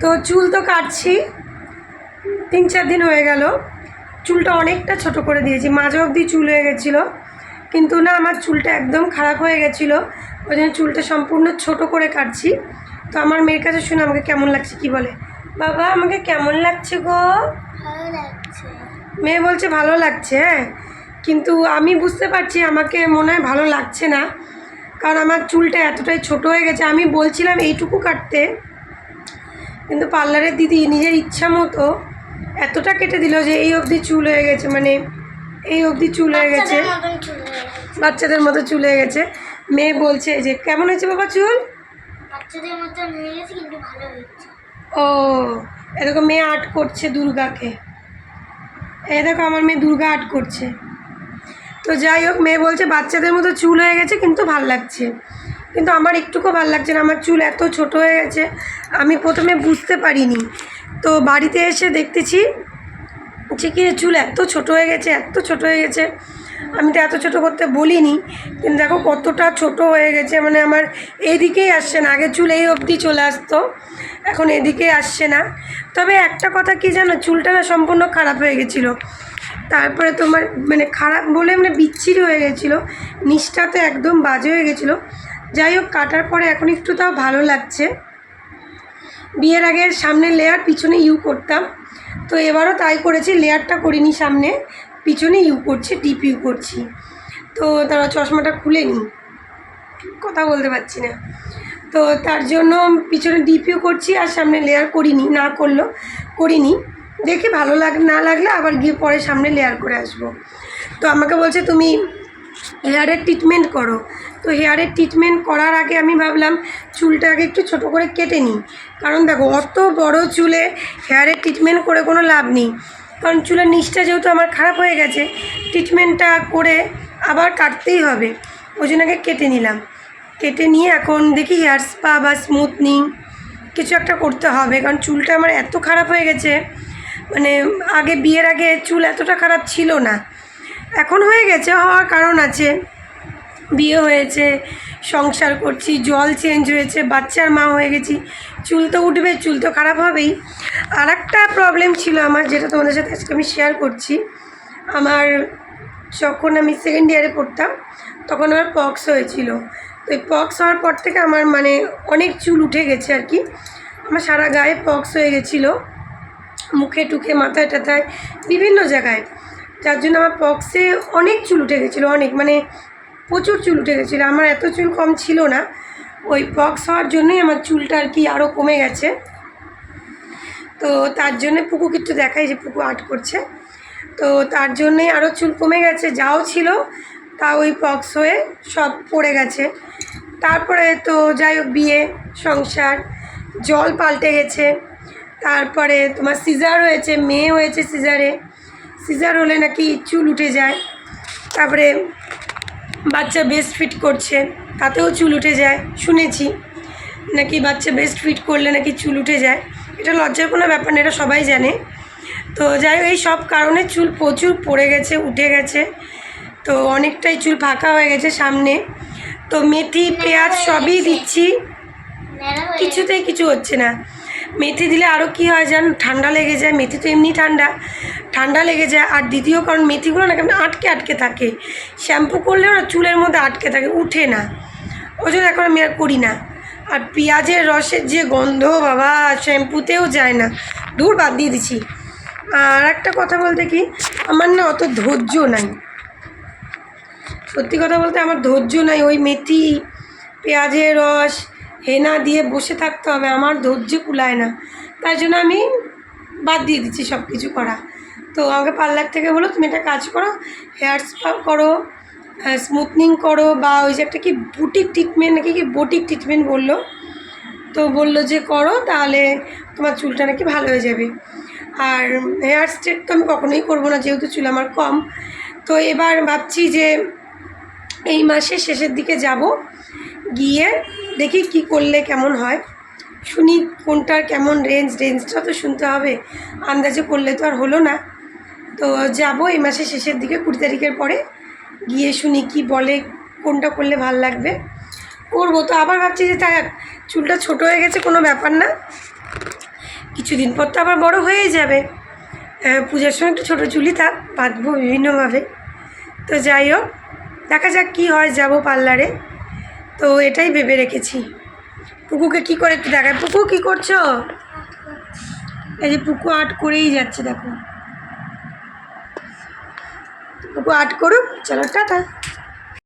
তো চুল তো কাটছি। তিন চার দিন হয়ে গেল। চুলটা অনেকটা ছোট করে দিয়েছি। মাঝে অবধি চুল হয়ে গেছিল। কিন্তু না আমার চুলটা একদম খারাপ হয়ে গেছিল। ওই জন্য চুলটা সম্পূর্ণ ছোট করে কাটছি। তো আমার মেয়ের কাছে শুনে আমাকে কেমন লাগছে কি বলে? বাবা আমাকে কেমন লাগছে গো? মেয়ে বলছে ভালো লাগছে হ্যাঁ? কিন্তু আমি বুঝতে পারছি আমাকে মনে হয় ভালো লাগছে না। কারণ আমার চুলটা এতটাই ছোট হয়ে গেছে। আমি বলছিলাম এইটুকু কাটতে। কিন্তু পার্লারের দিদি নিজের ইচ্ছা মতো এতটা কেটে দিল যে এই অবধি চুল হয়ে গেছে মানে এই অবধি চুল হয়ে গেছে। বাচ্চাদের মতো চুল হয়ে গেছে। মেয়ে বলছে যে কেমন হয়েছে বাবা চুল? ও এ এরকম মেয়ে আর্ট করছে দুর্গাকে। এই দেখো আমার মেয়ে দুর্গা আর্ট করছে। তো যাই হোক মেয়ে বলছে বাচ্চাদের মতো চুল হয়ে গেছে কিন্তু ভালো লাগছে। কিন্তু আমার একটুকু ভালো লাগছে না, আমার চুল এত ছোট হয়ে গেছে, আমি প্রথমে বুঝতে পারিনি। তো বাড়িতে এসে দেখতেছি যে কি চুল এত ছোট হয়ে গেছে, এত ছোট হয়ে গেছে। আমি তো এত ছোট করতে বলিনি, কিন্তু দেখো কতটা ছোট হয়ে গেছে মানে আমার এইদিকেই আসছে না, আগে চুল এই অবধি চলে আসতো, এখন এদিকেই আসছে না। তবে একটা কথা কি জানো, চুলটা না সম্পূর্ণ খারাপ হয়ে গেছিল। তারপরে তোমার মানে খারাপ বলে মানে বিচ্ছিরি হয়ে গেছিল, নিচটা তো একদম বাজে হয়ে গেছিল। যাই হোক, কাটার পরে এখন একটু তাও ভালো লাগছে। বিয়ের আগে সামনে লেয়ার পিছনে ইউ করতাম। তো এবারও তাই করেছি লেয়ারটা করিনি সামনে। পিছনে ইউ করছি ডিপ ইউ করছি। তো তারা চশমাটা খুলে নিই কথা বলতে পারছি না। তো তার জন্য পিছনে ডিপ ইউ করছি আর সামনে লেয়ার করিনি, না করল, করিনি। দেখে ভালো লাগ, না লাগলে আবার গিয়ে পরে সামনে লেয়ার করে আসব। তো আমাকে বলছে, তুমি হেয়ারের ট্রিটমেন্ট করো। তো হেয়ারের ট্রিটমেন্ট করার আগে আমি ভাবলাম চুলটা আগে একটু ছোট করে কেটে নিই। কারণ দেখো, অত বড় চুলে হেয়ারের ট্রিটমেন্ট করে কোনো লাভ নেই। কারণ চুলের নিচটা যেহেতু আমার খারাপ হয়ে গেছে ট্রিটমেন্টটা করে আবার কাটতেই হবে। ওই জন্য আগে কেটে নিলাম। কেটে নিয়ে এখন দেখি হেয়ার স্পা বা স্মুথনিং কিছু একটা করতে হবে। কারণ চুলটা আমার এত খারাপ হয়ে গেছে মানে আগে বিয়ের আগে চুল এতটা খারাপ ছিল না। এখন হয়ে গেছে, হওয়ার কারণ আছে। বিয়ে হয়েছে, সংসার করছি, জল চেঞ্জ হয়েছে, বাচ্চার মা হয়ে গেছি, চুল তো উঠবে, চুল তো খারাপ হবেই। আর একটা প্রবলেম ছিল আমার, যেটা তোমাদের সাথে আজকে আমি শেয়ার করছি। আমার যখন আমি সেকেন্ড ইয়ারে পড়তাম, তখন আমার পক্স হয়েছিল। তো এই পক্স হওয়ার পর থেকে আমার মানে অনেক চুল উঠে গেছে আর কি। আমার সারা গায়ে পক্স হয়ে গেছিল, মুখে টুখে, মাথায় টাথায়, বিভিন্ন জায়গায়। যার জন্য আমার পক্সে অনেক চুল উঠে গেছিল, অনেক মানে প্রচুর চুল উঠে গেছিল। আমার এত চুল কম ছিল না, ওই পক্স হওয়ার জন্যই আমার চুলটা আর কি আরও কমে গেছে। তো তার জন্যে পুকু কিন্তু দেখাই যে পুকু আর্ট করছে। তো তার জন্যে আরও চুল কমে গেছে, যাও ছিল, তা ওই পক্স হয়ে সব পড়ে গেছে। তারপরে তো যাই হোক, বিয়ে, সংসার, জল পাল্টে গেছে। তারপরে তোমার সিজার হয়েছে, মেয়ে হয়েছে সিজারে সিজার হলে নাকি চুল উঠে যায়। তারপরে বাচ্চা বেস্ট ফিট করছে, তাতেও চুল উঠে যায়, শুনেছি। নাকি বাচ্চা বেস্ট ফিট করলে নাকি চুল উঠে যায়। এটা লজ্জার কোনো ব্যাপার না, এটা সবাই জানে। তো যাই এই সব কারণে চুল প্রচুর পড়ে গেছে, উঠে গেছে। তো অনেকটাই চুল ফাঁকা হয়ে গেছে সামনে। তো মেথি, পেঁয়াজ সবই দিচ্ছি। কিছুতেই কিছু হচ্ছে না। মেথি দিলে আরও কী হয় যেন ঠান্ডা লেগে যায়, মেথি তো এমনি ঠান্ডা। ঠান্ডা লেগে যায়, আর দ্বিতীয় কারণ মেথিগুলো না কেমন আটকে আটকে থাকে। শ্যাম্পু করলেও না চুলের মধ্যে আটকে থাকে, উঠে না। ওই জন্য এখন আমি আর করি না। আর পেঁয়াজের রসের যে গন্ধ, বাবা, শ্যাম্পুতেও যায় না। দূর বাদ দিয়ে দিছি। আর একটা কথা বলতে কি, আমার না অত ধৈর্য নাই। সত্যি কথা বলতে আমার ধৈর্য নাই। ওই মেথি, পেঁয়াজের রস হেনা দিয়ে বসে থাকতে হবে, আমার ধৈর্য কুলায় না। তাই জন্য আমি বাদ দিয়ে দিচ্ছি সব কিছু করা। তো আমাকে পার্লার থেকে বলো, তুমি একটা কাজ করো হেয়ার স্পা করো স্মুথনিং করো, বা ওই যে একটা কি বুটিক ট্রিটমেন্ট নাকি কি বুটিক ট্রিটমেন্ট বলল? তো বলল যে করো, তাহলে তোমার চুলটা নাকি ভালো হয়ে যাবে। আর হেয়ার স্ট্রেট তো আমি কখনোই করব না, যেহেতু চুল আমার কম। তো এবার ভাবছি যে এই মাসের শেষের দিকে যাব, গিয়ে দেখি কি করলে কেমন হয়। শুনি কোনটার কেমন রেঞ্জ রেঞ্জটা তো শুনতে হবে। আন্দাজে করলে তো আর হলো না। তো যাব এই মাসের শেষের দিকে, কুড়ি তারিখের পরে। গিয়ে শুনি কি বলে, কোনটা করলে ভালো লাগবে। করব তো, আবার ভাবছি যে থাক চুলটা ছোট হয়ে গেছে, কোনো ব্যাপার না। কিছুদিন পর তো আবার বড় হয়েই যাবে। পূজার সময় একটু ছোটো চুলি থাক বাঁধবো বিভিন্নভাবে। তো যাই হোক, দেখা যাক কী হয়, যাব পার্লারে। তো এটাই ভেবে রেখেছি। পুকুকে কি করে একটু দেখায় পুকু, কি করছ? এই যে পুকু আট করেই যাচ্ছে, দেখো। পুকু আট করুক, চলো, টাটা।